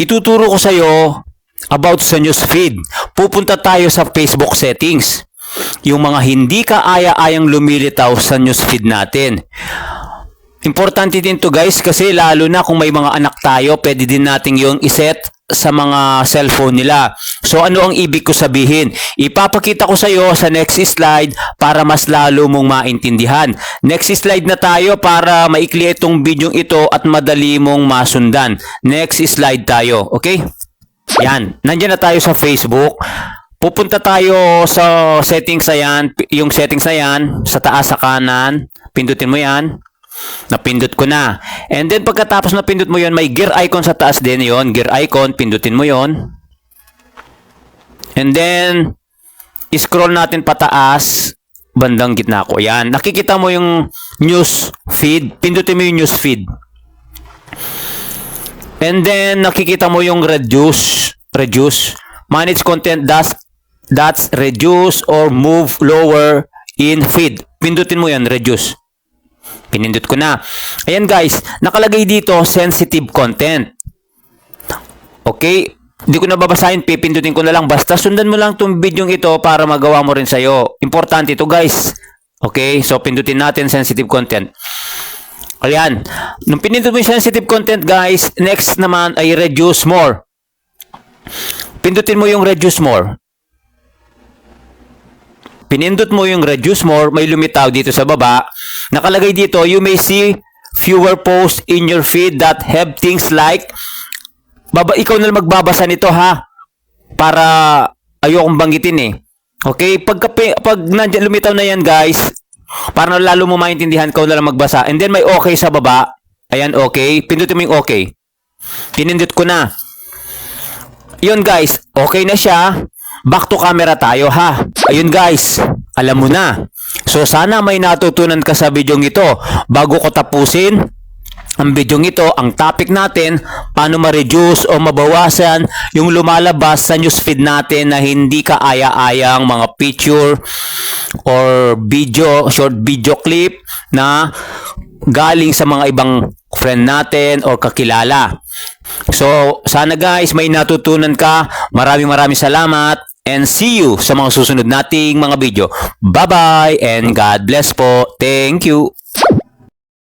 ituturo ko sa iyo about sa newsfeed. Pupunta tayo sa Facebook settings. Yung mga hindi ka aya-ayang lumilitaw sa newsfeed natin. Importante din to guys kasi lalo na kung may mga anak tayo, pwede din nating yung iset sa mga cellphone nila. So ano ang ibig ko sabihin? Ipapakita ko sa iyo sa next slide para mas lalo mong maintindihan. Next slide na tayo para maikli itong video ito at madali mong masundan. Next slide tayo, okay? Yan, nandiyan na tayo sa Facebook. Pupunta tayo sa settings na yan, yung settings na yan, sa taas sa kanan, pindutin mo yan. Napindot ko na. And then pagkatapos napindot mo yon may gear icon sa taas din yon Gear icon, pindutin mo yon And then, scroll natin pataas, bandang gitna ko. Yan. Nakikita mo yung news feed. Pindutin mo yung news feed. And then, nakikita mo yung reduce. Reduce. Manage content that's, that's reduce or move lower in feed. Pindutin mo yan, reduce. Pinindot ko na. Ayan guys, nakalagay dito sensitive content. Okay, hindi ko na babasahin, pipindutin ko na lang. Basta sundan mo lang itong video ito para magawa mo rin sa'yo. Importante ito guys. Okay, so pindutin natin sensitive content. Ayan, nung pinindot mo yung sensitive content guys, next naman ay reduce more. Pindutin mo yung reduce more. Pinindot mo yung reduce more, may lumitaw dito sa baba. Nakalagay dito, you may see fewer posts in your feed that have things like Baba, ikaw na magbabasa nito ha. Para ayokong banggitin eh. Okay? Pag, pag nandiyan lumitaw na yan guys, para lalo mo maintindihan, ikaw na lang magbasa. And then may okay sa baba. Ayan, okay. Pindutin mo yung okay. Pinindot ko na. Yun guys, okay na siya. Back to camera tayo ha. Ayun guys, alam mo na. So sana may natutunan ka sa video ito. Bago ko tapusin, ang video ito, ang topic natin, paano ma-reduce o mabawasan yung lumalabas sa newsfeed natin na hindi ka aya-ayang mga picture or video, short video clip na galing sa mga ibang friend natin or kakilala. So, sana guys, may natutunan ka. Maraming maraming salamat and see you sa mga susunod nating mga video. Bye-bye and God bless po. Thank you.